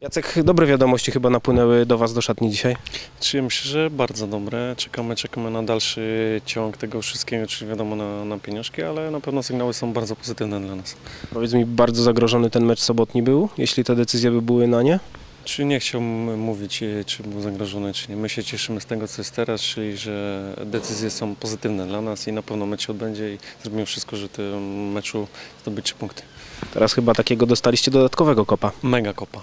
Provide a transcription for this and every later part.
Jacek, dobre wiadomości chyba napłynęły do Was do szatni dzisiaj. Czy myślę, że bardzo dobre. Czekamy, czekamy na dalszy ciąg tego wszystkiego, czyli wiadomo na, na pieniążki, ale na pewno sygnały są bardzo pozytywne dla nas. Powiedz mi, bardzo zagrożony ten mecz sobotni był, jeśli te decyzje by były na nie? Czy nie chciałbym mówić, e, czy był zagrożony, czy nie. My się cieszymy z tego, co jest teraz, czyli że decyzje są pozytywne dla nas i na pewno mecz się odbędzie i zrobimy wszystko, żeby w tym meczu zdobyć trzy punkty. Teraz chyba takiego dostaliście dodatkowego kopa. Mega kopa.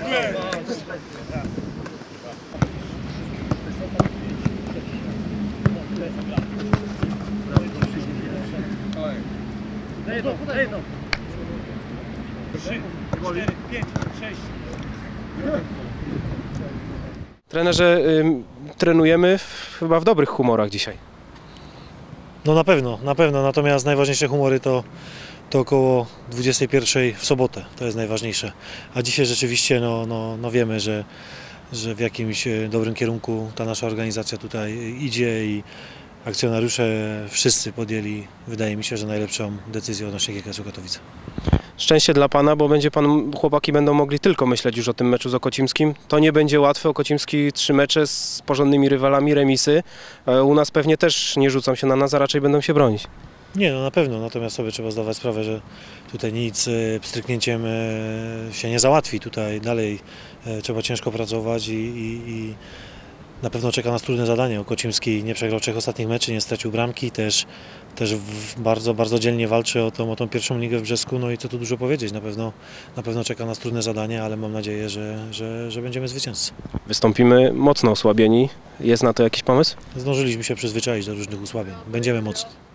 koci! Trenerze, ym, trenujemy w, chyba w dobrych humorach dzisiaj. No na pewno, na pewno. Natomiast najważniejsze humory to, to około 21 w sobotę. To jest najważniejsze. A dzisiaj rzeczywiście no, no, no wiemy, że, że w jakimś e, dobrym kierunku ta nasza organizacja tutaj idzie i akcjonariusze wszyscy podjęli, wydaje mi się, że najlepszą decyzję odnośnie GKS-u Katowice. Szczęście dla Pana, bo będzie Pan, chłopaki będą mogli tylko myśleć już o tym meczu z Okocimskim. To nie będzie łatwe. Okocimski trzy mecze z porządnymi rywalami, remisy. E, U nas pewnie też nie rzucą się na nas, a raczej będą się bronić. Nie, no na pewno, natomiast sobie trzeba zdawać sprawę, że tutaj nic e, pstryknięciem e, się nie załatwi. Tutaj dalej trzeba ciężko pracować i, i, i na pewno czeka nas trudne zadanie. Okocimski nie przegrał trzech ostatnich meczy, nie stracił bramki, też, też bardzo, bardzo dzielnie walczy o tą, o tą pierwszą ligę w Brzesku. No i co tu dużo powiedzieć, na pewno, na pewno czeka nas trudne zadanie, ale mam nadzieję, że, że, że będziemy zwycięzcy. Wystąpimy mocno osłabieni. Jest na to jakiś pomysł? Zdążyliśmy się przyzwyczaić do różnych usłabień. Będziemy mocni.